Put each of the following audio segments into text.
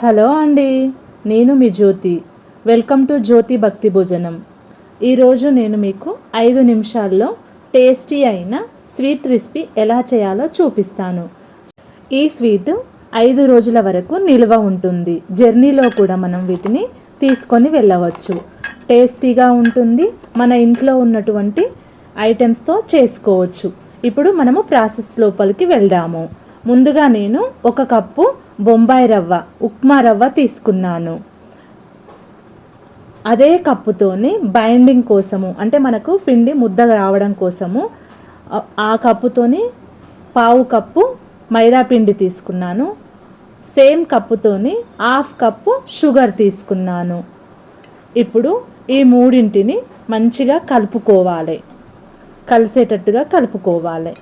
Hello అండి నేను మీ జ్యోతి. Welcome to జ్యోతి భక్తి భోజనం. ఈరోజు నేను మీకు ఐదు నిమిషాల్లో టేస్టీ అయిన స్వీట్ రెసిపీ ఎలా చేయాలో చూపిస్తాను. ఈ స్వీట్ ఐదు రోజుల వరకు నిల్వ ఉంటుంది. జర్నీలో కూడా మనం వీటిని తీసుకొని వెళ్ళవచ్చు. టేస్టీగా ఉంటుంది. మన ఇంట్లో ఉన్నటువంటి ఐటమ్స్తో చేసుకోవచ్చు. ఇప్పుడు మనము ప్రాసెస్ లోపలికి వెళ్దాము. ముందుగా నేను ఒక కప్పు బొంబాయి రవ్వ ఉప్మా రవ్వ తీసుకున్నాను. అదే కప్పుతోని బైండింగ్ కోసము అంటే మనకు పిండి ముద్దగా రావడం కోసము ఆ కప్పుతోని పావు కప్పు మైదా పిండి తీసుకున్నాను. సేమ్ కప్పుతోని హాఫ్ కప్పు షుగర్ తీసుకున్నాను. ఇప్పుడు ఈ మూడింటిని మంచిగా కలుపుకోవాలి. కలిసేటట్టుగా కలుపుకోవాలి.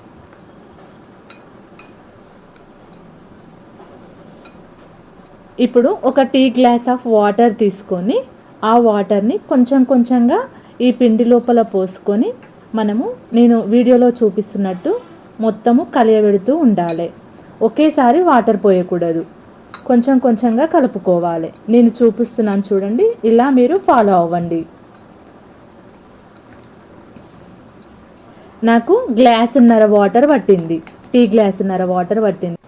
ఇప్పుడు ఒక టీ గ్లాస్ ఆఫ్ వాటర్ తీసుకొని ఆ వాటర్ని కొంచెం కొంచెంగా ఈ పిండి లోపల పోసుకొని మనము నేను వీడియోలో చూపిస్తున్నట్టు మొత్తము కలియబెడుతూ ఉండాలి. ఒకేసారి వాటర్ పోయకూడదు. కొంచెం కొంచెంగా కలుపుకోవాలి. నేను చూపిస్తున్నాను చూడండి. ఇలా మీరు ఫాలో అవ్వండి. నాకు గ్లాసున్నర వాటర్ పట్టింది. టీ గ్లాసున్నర వాటర్ పట్టింది.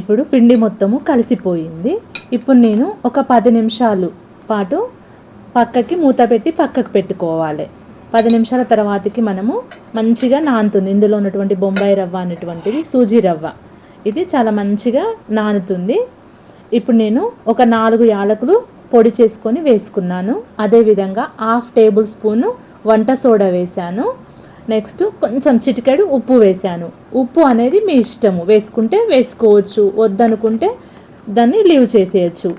ఇప్పుడు పిండి మొత్తము కలిసిపోయింది. ఇప్పుడు నేను ఒక పది నిమిషాలు పాటు పక్కకి మూత పెట్టి పక్కకు పెట్టుకోవాలి. పది నిమిషాల తర్వాతకి మనము మంచిగా నానుతుంది. ఇందులో ఉన్నటువంటి బొంబాయి రవ్వ అనేటువంటిది సూజీ రవ్వ. ఇది చాలా మంచిగా నానుతుంది. ఇప్పుడు నేను ఒక నాలుగు యాలకులు పొడి చేసుకొని వేసుకున్నాను. అదేవిధంగా హాఫ్ టేబుల్ స్పూను వంట సోడా వేశాను. నెక్స్ట్ కొంచెం చిటికెడు ఉప్పు వేసాను ఉప్పు అనేది మీ ఇష్టము. వేసుకుంటే వేసుకోవచ్చు. వద్దనుకుంటే దాన్ని లీవ్ చేసేయచ్చు.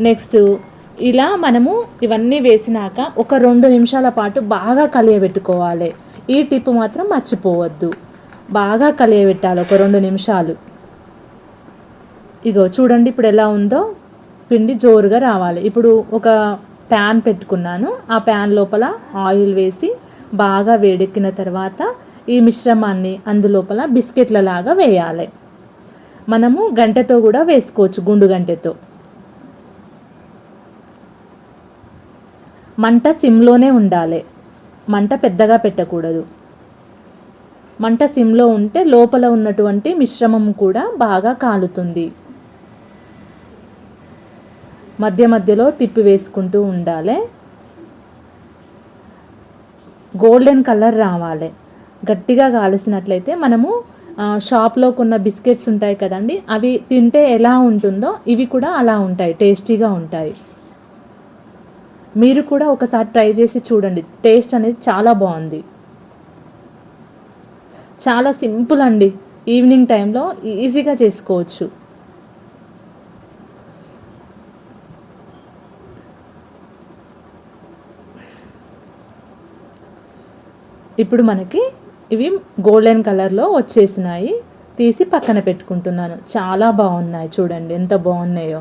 నెక్స్ట్ ఇలా మనము ఇవన్నీ వేసినాక ఒక రెండు నిమిషాల పాటు బాగా కలియబెట్టుకోవాలి. ఈ టిప్ మాత్రం మర్చిపోవద్దు. బాగా కలియబెట్టాలి ఒక రెండు నిమిషాలు. ఇగో చూడండి ఇప్పుడు ఎలా ఉందో. పిండి జోరుగా రావాలి. ఇప్పుడు ఒక ప్యాన్ పెట్టుకున్నాను. ఆ ప్యాన్ లోపల ఆయిల్ వేసి బాగా వేడెక్కిన తర్వాత ఈ మిశ్రమాన్ని అందులోపల బిస్కెట్ల లాగా వేయాలి. మనము గంటతో కూడా వేసుకోవచ్చు గుండు గంటెతో. మంట సిమ్లోనే ఉండాలి. మంట పెద్దగా పెట్టకూడదు. మంట సిమ్లో ఉంటే లోపల ఉన్నటువంటి మిశ్రమం కూడా బాగా కాలుతుంది. మధ్య మధ్యలో తిప్పి వేసుకుంటూ ఉండాలి. గోల్డెన్ కలర్ రావాలి. గట్టిగా కాల్చినట్లయితే మనము షాప్లో కొన్న బిస్కెట్స్ ఉంటాయి కదండి అవి తింటే ఎలా ఉంటుందో ఇవి కూడా అలా ఉంటాయి టేస్టీగా ఉంటాయి. మీరు కూడా ఒకసారి ట్రై చేసి చూడండి టేస్ట్ అనేది చాలా బాగుంది. చాలా సింపుల్ అండి ఈవినింగ్ టైంలో ఈజీగా చేసుకోవచ్చు. ఇప్పుడు మనకి ఇవి గోల్డెన్ కలర్లో వచ్చేసినాయి. తీసి పక్కన పెట్టుకుంటున్నాను. చాలా బాగున్నాయి చూడండి ఎంత బాగున్నాయో.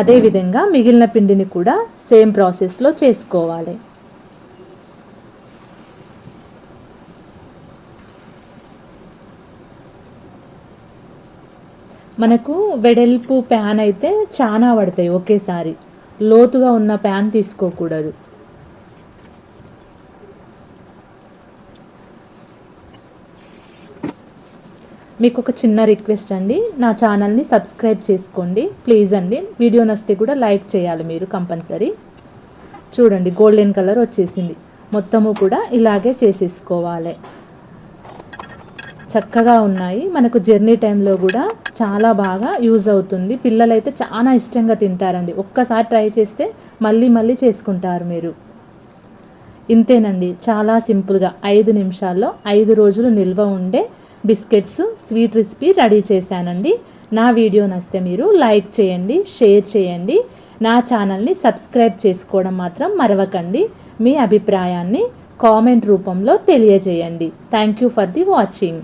అదేవిధంగా మిగిలిన పిండిని కూడా సేమ్ ప్రాసెస్లో చేసుకోవాలి. మనకు వెడల్పు ప్యాన్ అయితే చాలా పడతాయి ఒకేసారి. లోతుగా ఉన్న ప్యాన్ తీసుకోకూడదు. మీకు ఒక చిన్న రిక్వెస్ట్ అండి. నా ఛానల్ని సబ్స్క్రైబ్ చేసుకోండి. ప్లీజ్ అండి. వీడియో నస్తే కూడా లైక్ చేయాలి మీరు కంపల్సరీ. చూడండి గోల్డెన్ కలర్ వచ్చేసింది. మొత్తము కూడా ఇలాగే చేసేసుకోవాలి. చక్కగా ఉన్నాయి. మనకు జర్నీ టైంలో కూడా చాలా బాగా యూజ్ అవుతుంది. పిల్లలైతే చాలా ఇష్టంగా తింటారండి. ఒక్కసారి ట్రై చేస్తే మళ్ళీ మళ్ళీ చేసుకుంటారు మీరు. ఇంతేనండి. చాలా సింపుల్గా ఐదు నిమిషాల్లో ఐదు రోజులు నిల్వ ఉండే బిస్కెట్స్ స్వీట్ రెసిపీ రెడీ చేశానండి. నా వీడియో నచ్చితే మీరు లైక్ చేయండి షేర్ చేయండి. నా ఛానల్ని సబ్స్క్రైబ్ చేసుకోవడం మాత్రం మరవకండి. మీ అభిప్రాయాన్ని కామెంట్ రూపంలో తెలియజేయండి. Thank you for the watching.